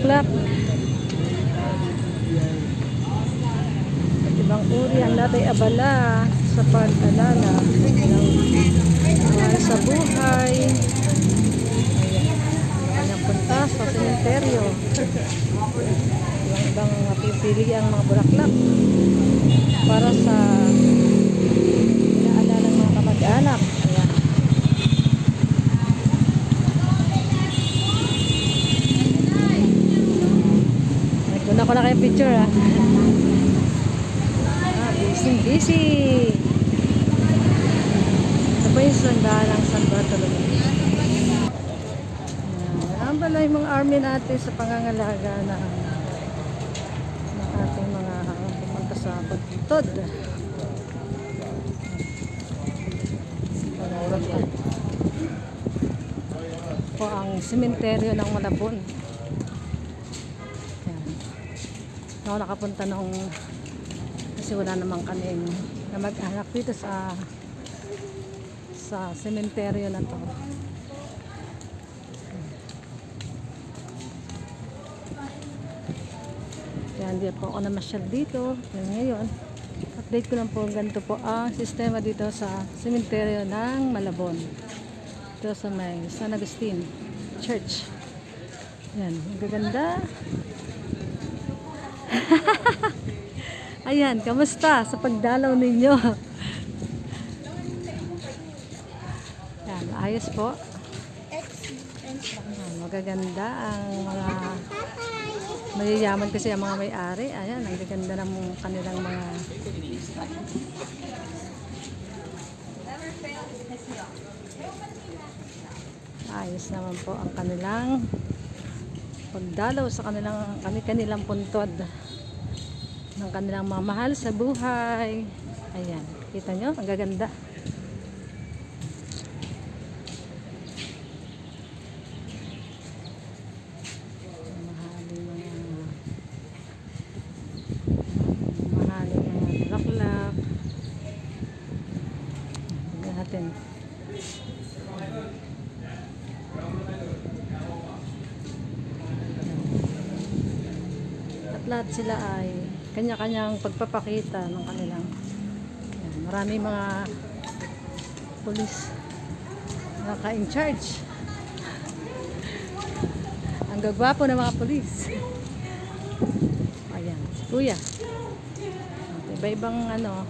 bulaklak. At ibang uri ang lahat ay abala sa mahal sa buhay. Punta sa sementeryo. Ibang ibang ang mga bulaklak para sa inaalala ng mga kamag-anak. Ayan. Nagtuna ko na kayo picture ah. Ah, busy, busy. Ito pa yung sandaan ng San Bartolome. Ayan. Ang pala yung mga army natin sa pangangalaga ng, ng ating mga pumunta sa pagtutod. po ang sementeryo ng Malabon. Ako nakapunta nung kasi wala namang kaming na mag-anak dito sa sa sementeryo na to. Kaya hindi po ako namasyal dito. Yan ngayon. Update ko lang po ganito po ang sistema dito sa sementeryo ng Malabon. Ito sa may San Agustin Church. Yan, ang gaganda. Ayan, kamusta sa pagdalaw ninyo? Yan, ayos po. Ayan, magaganda ang mga mayayaman kasi ang mga may-ari. Ayan, ang gaganda ng kanilang mga ayos naman po ang kanilang pagdalaw sa kanilang kanilang puntod ng kanilang mga mahal sa buhay. Ayan, kita nyo, ang gaganda. Mahaling mga mahaling mga bulaklak natin. at lahat sila ay kanya-kanyang pagpapakita ng kanilang yan, marami mga pulis naka-in charge ang gagwapo ng mga pulis ayan, si kuya. Iba-ibang ano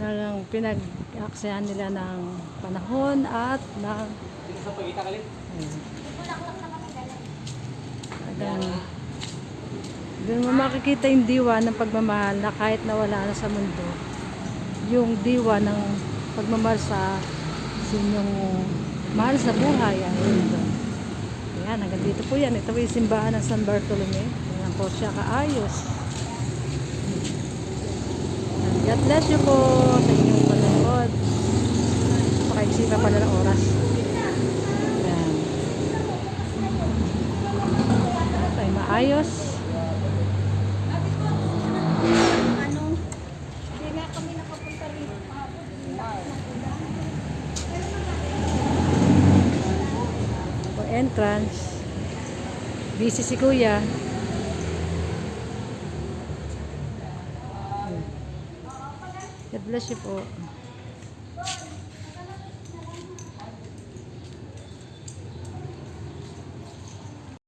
na pinag-aksayan nila ng panahon at ng Ayan. Ayan. Doon mo makikita yung diwa ng pagmamahal na kahit nawala na sa mundo, yung diwa ng pagmamahal sa sinyong mahal sa buhay. Ayun doon. Ayan, hanggang dito po yan. Ito po yung simbahan ng San Bartolome. Ayan po siya kaayos. Ayan, God bless you po sa inyong panonood. Pakaisip pa pala ng oras. Ayan. At ay maayos. Ano? Hindi nga kami nakapunta rin. For entrance. Busy si kuya. God bless you po.